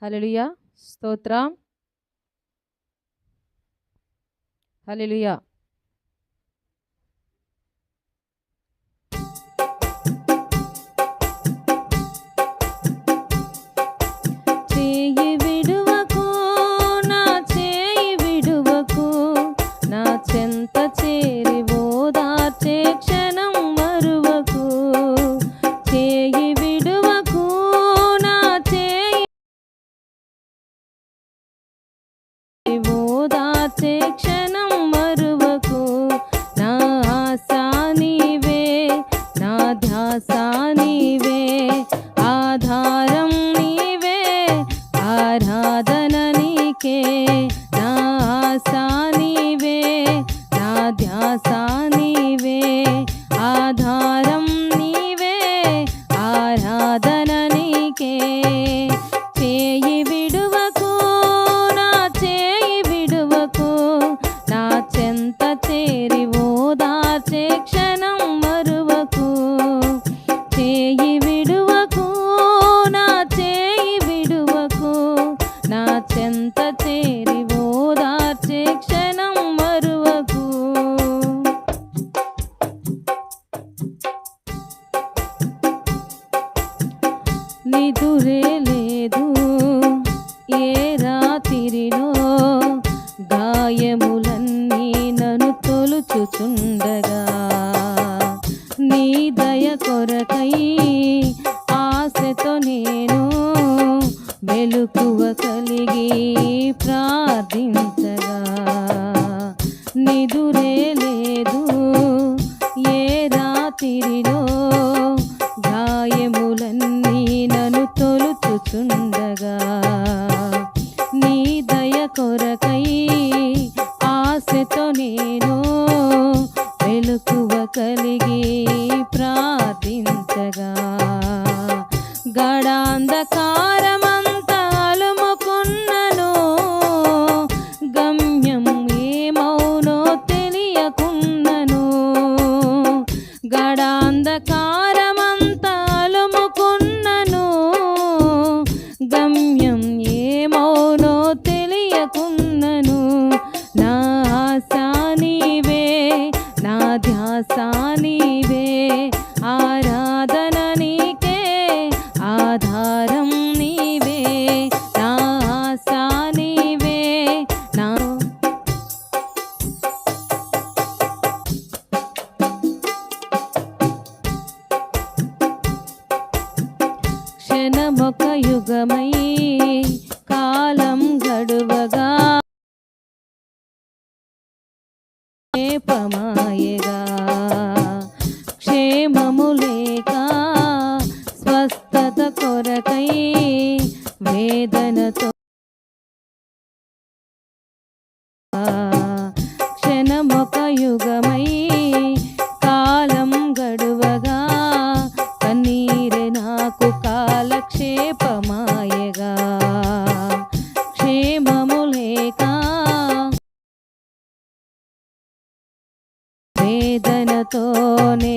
Hallelujah. Stotram. Hallelujah. ధ్యాస నీవే నా ధ్యాస నీవే ఆధారం నీవే ఆరాధన నీకే. నిదురే లేదు. ఏ రాత్రిలో గాయములన్నీ నన్ను తొలుచుచుండగా? నీ దయ కొరకై ఆశతో నేను వెలుకువ కలిగి ప్రార్థించ నను తొలుచుచుండగా. నీ దయ కొరకై ఆశతో నేను వెలుకువ కలిగి ప్రార్థించగా. గడాంధక ఆశా నీవే ఆరాధన నీకే ఆధారం నీవే నా ఆశా నీవే నా క్షణమొక యుగమై యుగమై కాలం గడువగా కన్నీరే నాకు కాలక్షేపమాయగా. క్షేమము లేక వేదనతోనే